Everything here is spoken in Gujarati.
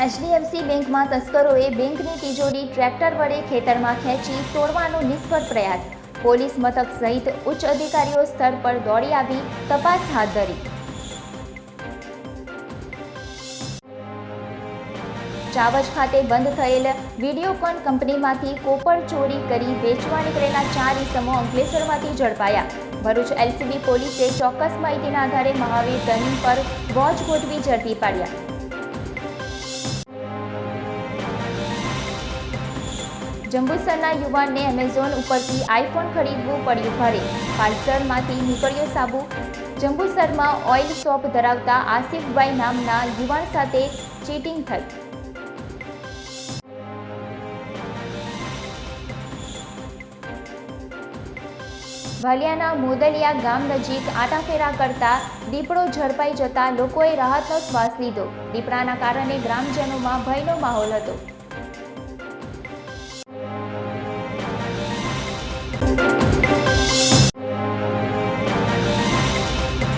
એચડીએફસી બેંકમાં તસ્કરોએ બેંકની તિજોરી ટ્રેક્ટર વડે ખેતરમાં ખેંચી તોડવાનો નિષ્ફળ પ્રયાસ. પોલીસ મથક સહિત ઉચ્ચ અધિકારીઓ સ્થળ પર દોડી આવી તપાસ હાથ ધરી. ચાવજ ખાતે બંધ થયેલ વિડીયોકોન કંપનીમાંથી કોપર ચોરી કરી વેચવા નીકળેલા ચાર ઇસમો અંકલેશ્વરમાંથી ઝડપાયા. ભરૂચ એલસીબી પોલીસે ચોક્કસ માહિતીના આધારે મહાવીર ટર્નિંગ પર વોચ ગોઠવી ઝડપી પાડ્યા. જંબુસરના યુવાનને એમેઝોન ઉપરથી આઈફોન ખરીદવું પડ્યું ભારે. પાર્સલમાંથી નીકળ્યો સાબુ. જંબુસરમાં ઓઇલ શોપ ધરાવતા આસિફભાઈ નામના યુવાન સાથે ચીટિંગ થઈ. વાલિયાના મોદલિયા ગામ નજીક આટાફેરા કરતા દીપડો ઝડપાઈ જતા લોકોએ રાહતનો શ્વાસ લીધો. દીપડાના કારણે ગ્રામજનોમાં ભયનો માહોલ હતો.